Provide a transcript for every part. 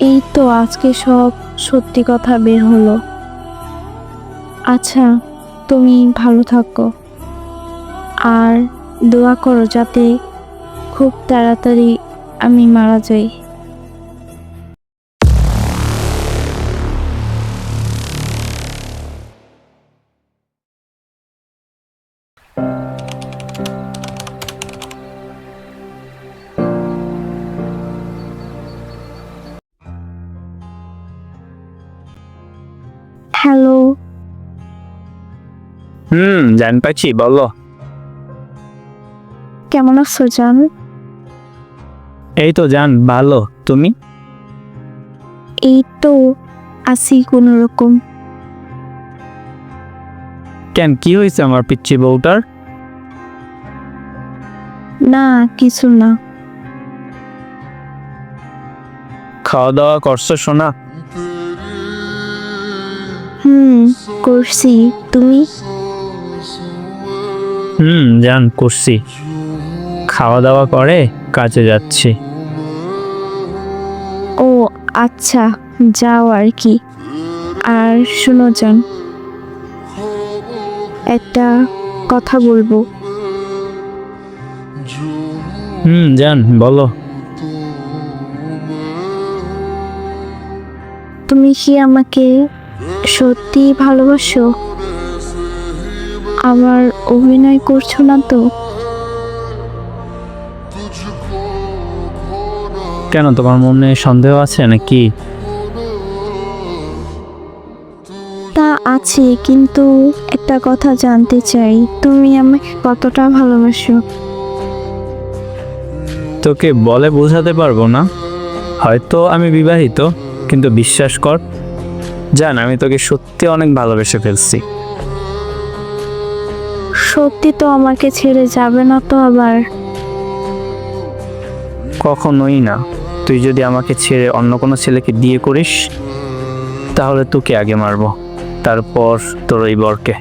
এই তো আজকে সব সত্যি কথা বের হলো। আচ্ছা তুমি ভালো থাকো। আর দোয়া করো যাতে খুব তাড়াতাড়ি আমি মারা যাই। হুম জান পাচ্ছি বলো। কেমন আছো জান? এই তো জান ভালো। তুমি? এই তো আছি কোনো রকম কেন কি হয়েছে আমার পিচ্ছি বউটার? না কিছু না। খাওয়া দাওয়া করছ শোনা হুম করছি। তুমি? হুম জান করছি। খাওয়া দাওয়া করে কাজে যাচ্ছি। ও আচ্ছা যাও আর কি। আর শোনো যান একটা কথা বলব। হুম জান বলো। তুমি কি আমাকে সত্যি ভালোবাসো? আবার অভিনয় করছ না তো? কেন তোমার মনে সন্দেহ আছে নাকি? তা আছে কিন্তু একটা কথা জানতে চাই। তুমি আমাকে কতটা ভালোবাসো? তোকে বলে বোঝাতে পারব না। হয়তো আমি বিবাহিত কিন্তু বিশ্বাস কর। জান আমি তোকে সত্যি অনেক ভালোবেসে ফেলছি। সত্যি তো আমাকে ছেড়ে যাবে না তো আবার? কখনোই না। তুই যদি আমাকে ছেড়ে অন্য কোনো ছেলেকে বিয়ে করিস তাহলে তোকে আগে মারবো। তারপর তোর ওই বরকে।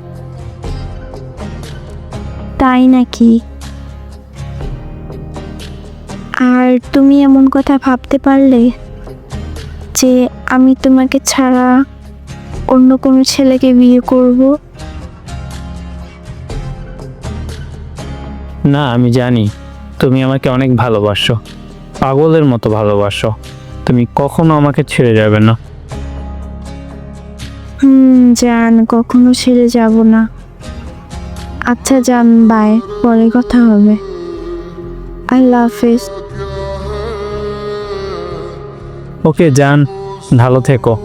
তাই নাকি? আর তুমি এমন কথা ভাবতে পারলে যে আমি তোমাকে ছাড়া অন্য কোনো ছেলেকে বিয়ে করব? না আমি জানি। তুমি আমাকে অনেক ভালোবাসো। পাগলের মতো ভালোবাসো। তুমি কখনো আমাকে ছেড়ে যাবে না। হুম জান কখনো ছেড়ে যাব না। আচ্ছা জান বাই পরে কথা হবে। আল্লাহ হাফেজ ওকে যান ভালো থেকো।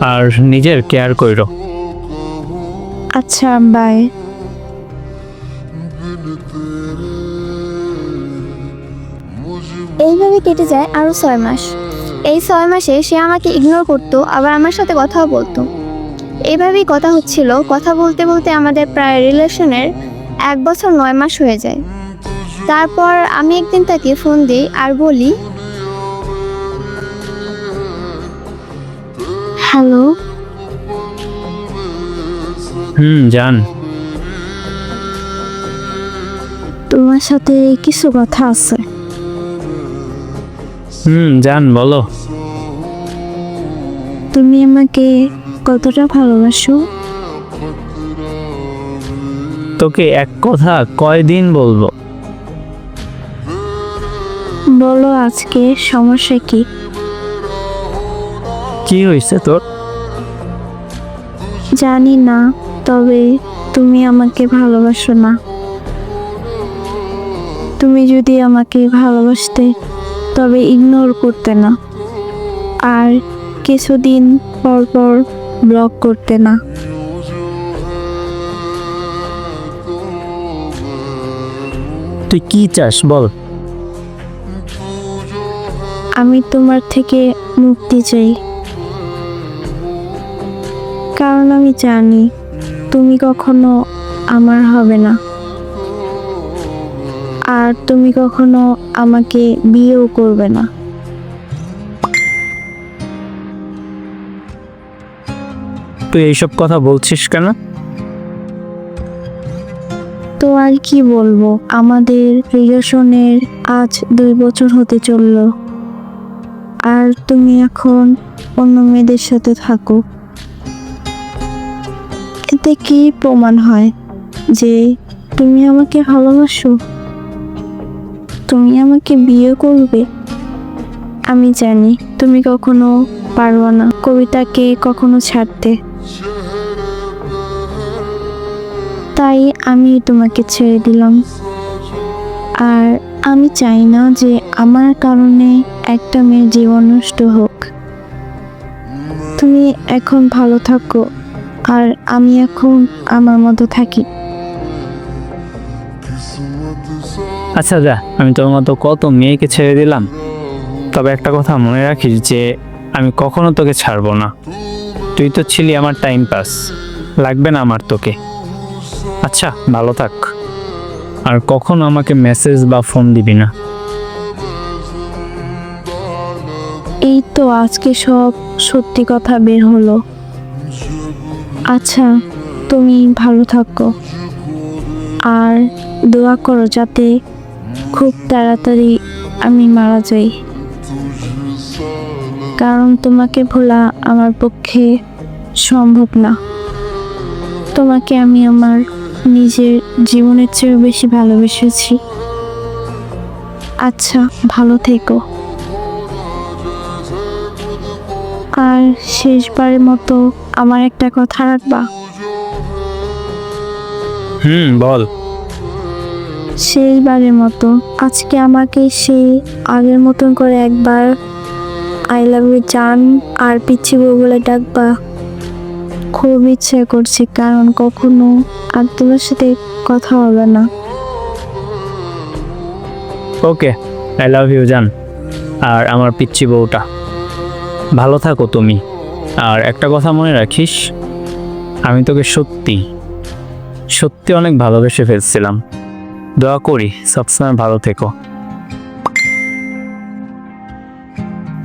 আর নিজের কেয়ার কইরো। আচ্ছা বাই কেটে যায় আরও ছয় মাস। এই ছয় মাসে সে আমাকে ইগনোর করতো আবার আমার সাথে কথাও বলতো। এইভাবেই কথা হচ্ছিল। কথা বলতে বলতে আমাদের প্রায় রিলেশনের এক বছর নয় মাস হয়ে যায়। তারপর আমি একদিন তাকে ফোন দিই আর বলি হ্যালো হুম যান তোমার সাথে কিছু কথা আছে। হুম যান বলো। তুমি আমাকে কতটা ভালোবাসো? তোকে এক কথা কয়দিন বলব? বলো আজকে সমস্যা কি? কি হয়েছে তোর? জানি না তবে তুমি আমাকে ভালোবাসো না। তুমি যদি আমাকে ভালোবাসতে তবে ইগনোর করতে না। আর কিছুদিন পর পর ব্লক করতে না। তুই কি চাস বল? আমি তোমার থেকে মুক্তি চাই। কারণ আমি জানি তুমি কখনো আমার হবে না। আর তুমি কখনো আমাকে বিয়েও করবে না। তুই এইসব কথা বলছিস কেন? তো আর কি বলব আমাদের রিলেশনের আজ দুই বছর হতে চলল। আর তুমি এখন অন্য মেয়েদের সাথে থাকো। এতে কি প্রমাণ হয় যে তুমি আমাকে ভালোবাসো? তুমি আমাকে বিয়ে করবে? আমি জানি তুমি কখনো পারব না কবিতাকে কখনো ছাড়তে। তাই আমি তোমাকে ছেড়ে দিলাম। আর আমি চাই না যে আমার কারণে একটা মেয়ের জীবন নষ্ট হোক। তুমি এখন ভালো থাকো, আর আমি এখন আমার মতো থাকি। আচ্ছা যা, আমি তোর মতো কত মেয়েকে ছেড়ে দিলাম। তবে একটা কথা মনে রাখিস যে, আমি কখনো তোকে ছাড়বো না। তুই তো ছিলি আমার টাইম পাস লাগবে না আমার তোকে। আচ্ছা ভালো থাক। আর কখনো আমাকে মেসেজ বা ফোন দিবি না। এই তো আজকে সব সত্যি কথা বের হলো। আচ্ছা তুমি ভালো থাকো। আর দোয়া করো যাতে খুব তাড়াতাড়ি আমি মারা যাই। কারণ তোমাকে ভোলা আমার পক্ষে সম্ভব না। তোমাকে আমি আমার নিজের জীবনের চেয়েও বেশি ভালোবেসেছি। আচ্ছা ভালো থেকো। আর শেষবারের মতো আমার একটা কথা রাখবা। হুম, বল। শেষবারের মতো। আজকে আমাকে সেই আগের মতন করে একবার আই লাভ ইউ জান আর পিচ্ছি বউ বলে ডাকবা। খুব ইচ্ছে করছে, কারণ কখনো আর তোমার সাথে কথা হবে না। ওকে আই লাভ ইউ জান আর আমার পিচ্ছি বউটা। ভালো থাকো তুমি। আর একটা কথা মনে রাখিস, আমি তোকে সত্যি সত্যি অনেক ভালোবেসে ফেলছিলাম। দোয়া করি, সবসময় ভালো থেকো।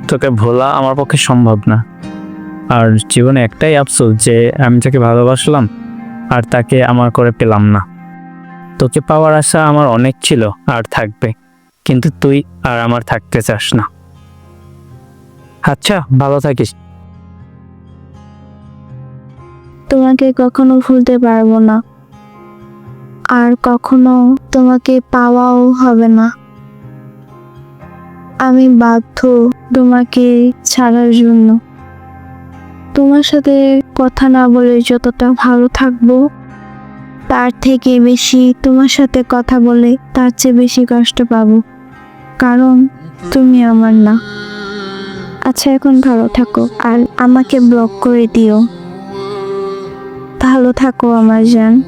তোকে ভোলা আমার পক্ষে সম্ভব না। আর জীবনে একটাই আফসোস যে আমি তাকে ভালোবাসলাম আর তাকে আমার করে পেলাম না। তোকে পাওয়ার আশা আমার অনেক ছিল আর থাকবে, কিন্তু তুই আর আমার থাকতে চাস না। আচ্ছা ভালো থাকিস। তোমাকে কখনো ভুলতে পারব না। আর কখনো তোমাকে পাওয়াও হবে না। আমি বাধ্য তোমাকে ছাড়ার জন্য। তোমার সাথে কথা না বলে যতটা ভালো থাকব, তার থেকে বেশি তোমার সাথে কথা বলে তার চেয়ে বেশি কষ্ট পাবো। কারণ তুমি আমার না। আচ্ছা এখন ভালো থাকো আর আমাকে ব্লক করে দিও। ভালো থাকো, আমার জান।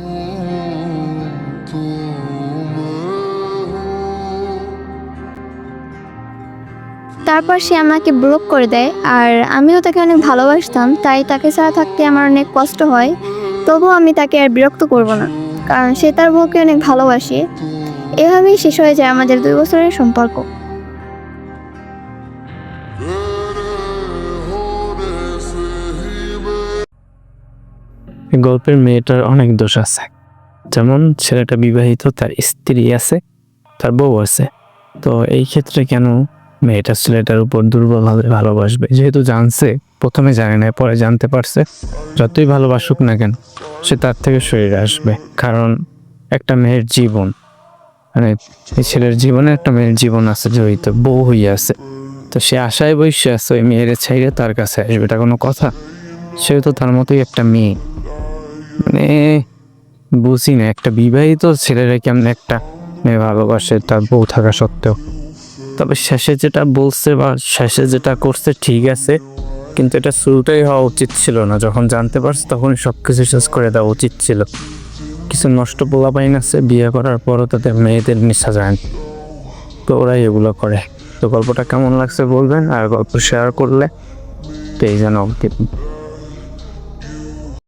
তারপর সে আমাকে ব্লক করে দেয় আর আমিও তাকে অনেক ভালোবাসতাম, তাই তাকে ছাড়া থাকতে আমার অনেক কষ্ট হয়। তবুও আমি তাকে আর বিরক্ত করব না, কারণ সে তার বউকে অনেক ভালোবাসে। এভাবেই শেষ হয়ে যায় আমাদের দুই বছরের সম্পর্ক। গল্পের মেয়েটার অনেক দোষ আছে। যেমন ছেলেটা বিবাহিত, তার স্ত্রী আছে, তার বউ আছে। তো এই ক্ষেত্রে কেন মেয়েটা ছেলেটার উপর দুর্বলভাবে ভালোবাসবে। যেহেতু জানছে, প্রথমে জানে না পরে জানতে পারছে। যতই ভালোবাসুক না কেন, সে তার থেকে শরীরে আসবে। কারণ একটা মেয়ের জীবন মানে এই ছেলের জীবনে একটা মেয়ের জীবন আছে, জড়িত, বউ হইয়া আছে। তো সে আশায় বসে আছে, ওই মেয়ের ছাইরে তার কাছে আসবে। এটা কোনো কথা? সেও তো তার মতোই একটা মেয়ে। মানে বুঝি না, একটা বিবাহিত ছেলেরা কেমন একটা মেয়ে ভালোবাসে, তার বউ থাকা সত্ত্বেও। তবে শেষে যেটা বলছে বা শেষে যেটা করছে ঠিক আছে, কিন্তু এটা শুরুটাই হওয়া উচিত ছিল না। যখন জানতে পারছে তখন সব কিছু শেষ করে দেওয়া উচিত ছিল। কিছু নষ্ট পোলা পাইন আছে, বিয়ে করার পরও তাদের মেয়েদের নিশা যায়। তো ওরাই এগুলো করে। তো গল্পটা কেমন লাগছে বলবেন, আর গল্প শেয়ার করলে পেয়ে যেন